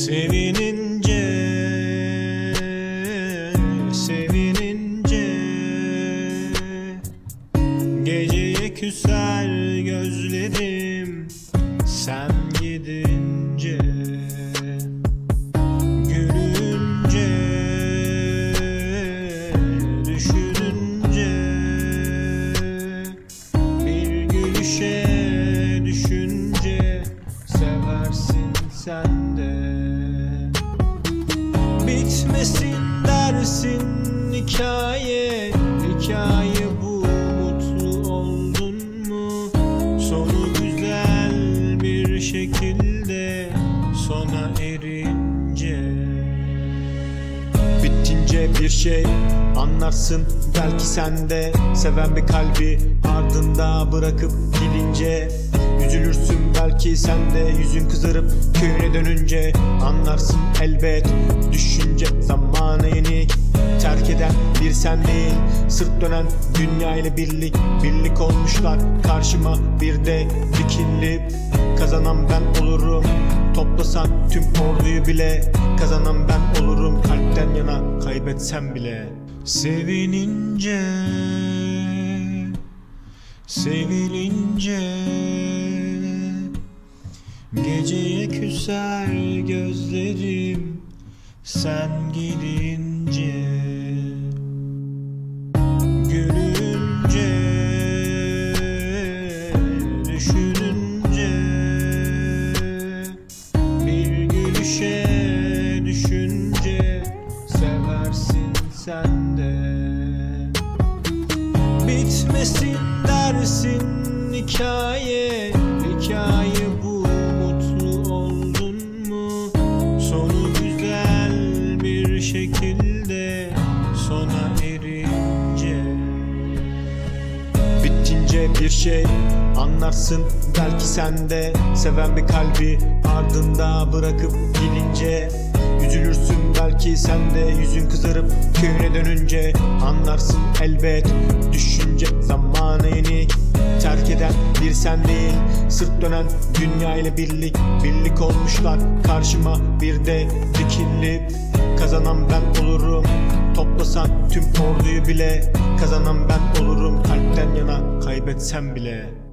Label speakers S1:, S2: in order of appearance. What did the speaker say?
S1: Sevinince Sevinince. Geceye küser gözlerim Sen gidince. Gülünce Düşününce. Bir gülüşe düşünce Seversin sen de Bitmesin dersin hikaye. Hikaye bu mutlu oldun mu? Sonu güzel bir şekilde Sona erince. Bittince bir şey anlarsın belki sen de. Seven bir kalbi ardında bırakıp gidince Üzülürsün belki sen de yüzün kızarıp köyüne dönünce Anlarsın elbet. Düşünce zamana yenik Terk eden bir sen değil. Sırt dönen dünya ile birlik Birlik olmuşlar. Karşıma bir de dikilip Kazanan ben olurum. Toplasan tüm orduyu bile Kazanan ben olurum. Kalpten yana kaybetsem bile. Sevinince Sevilince Geceye küser gözlerim Sen gidince. Gülünce Düşününce Bir gülüşe düşünce Seversin sen de. Bitmesin dersin hikaye Hikaye bir şey anlarsın belki sen de. Seven bir kalbi ardında bırakıp gidince Üzülürsün belki sen de. Yüzün kızarıp köyüne dönünce Anlarsın elbet düşünce zamana yenik sen değil. Sırt dönen dünya ile birlik Birlik olmuşlar. Karşıma bir de dikilip Kazanan ben olurum. Toplasan tüm orduyu bile Kazanan ben olurum. Kalpten yana kaybetsem bile